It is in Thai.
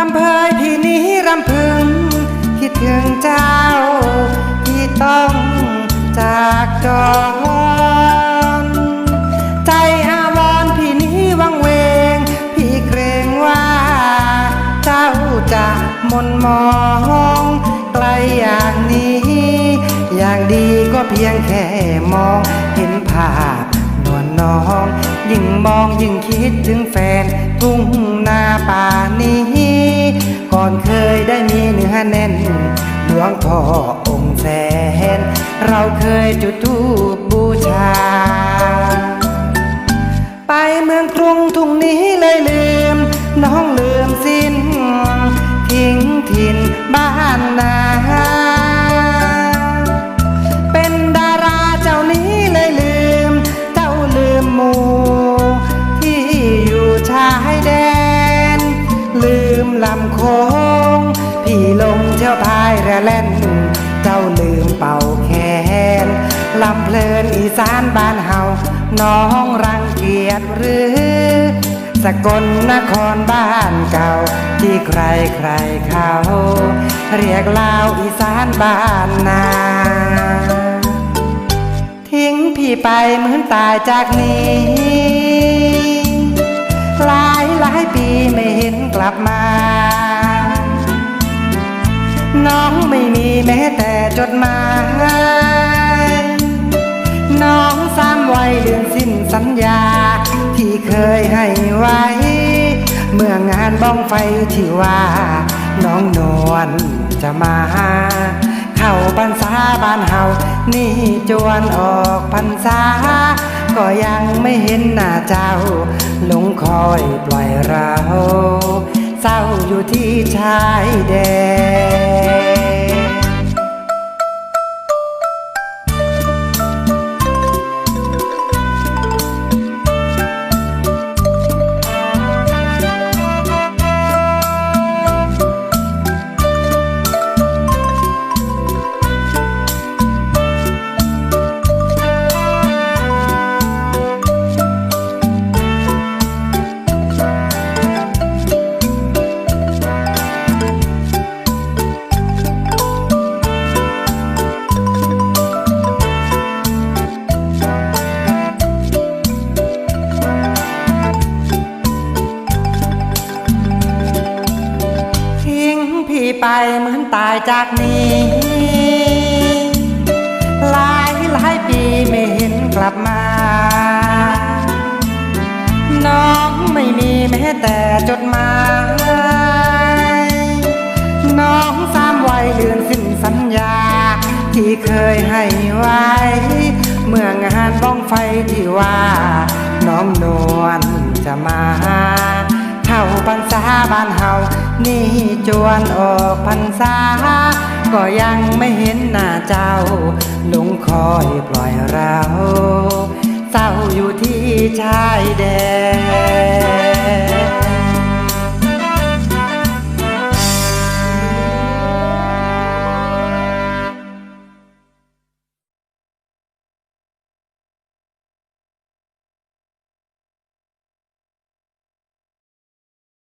รำเพยพี่นี้รำพึง คิดถึงเจ้า ที่ต้องจากจรใจอาวรณ์พี่นี้วังเวง พี่เกรงว่า เจ้าจะมนมองไกลอย่างนี้ อย่างดีก็เพียงแค่มองเห็นภาพนวลน้องยิ่งมองยิ่งคิดถึงแฟนทุ่งนาป่านี้ ก่อนเคยได้มีเนื้อแน่นหลวงพ่อองค์แสน เราเคยจุดธูปบูชา ไปเมืองกรุงทุ่งนี้เลยลืม น้องลืมสิ้น ทิ้งถิ่นบ้านนาายเรือเล่น เจ้าลืมเป่าแคนลำเพลินอีสานบ้านเฮาน้องรังเกียจหรือ สกลนครบ้านเก่า ที่ใครใครเขา เรียกลาวอีสานบ้านนาทิ้งพี่ไปเหมือนตายจากนี้ หลายหลายปีไม่เห็นกลับมา น้องไม่มีแม้แต่จดหมาย น้องสามวัยเดือนสิ้นสัญญา ที่เคยให้ไว้ เมื่องานบ้องไฟที่ว่า น้องนวลจะมา เข้าพรรษาบ้านเฮานี่จวนออกพรรษา ก็ยังไม่เห็นหน้าเจ้าหลงคอยปล่อยเรา เศร้าอยู่ที่ชายแดน ไปเหมือนตายจากนี้ หลายหลายปีไม่เห็นกลับมา น้องไม่มีแม้แต่จดหมาย น้องสามวัยลืนสิ้นสัญญา ที่เคยให้ไว้ เมื่องานบ้องไฟที่ว่า น้องนวลจะมา พรรษาบ้านเฮานี่จวนออกพรรษา ก็ยังไม่เห็นหน้าเจ้า ลุงคอยปล่อยเราเศร้าอยู่ที่ชายแดน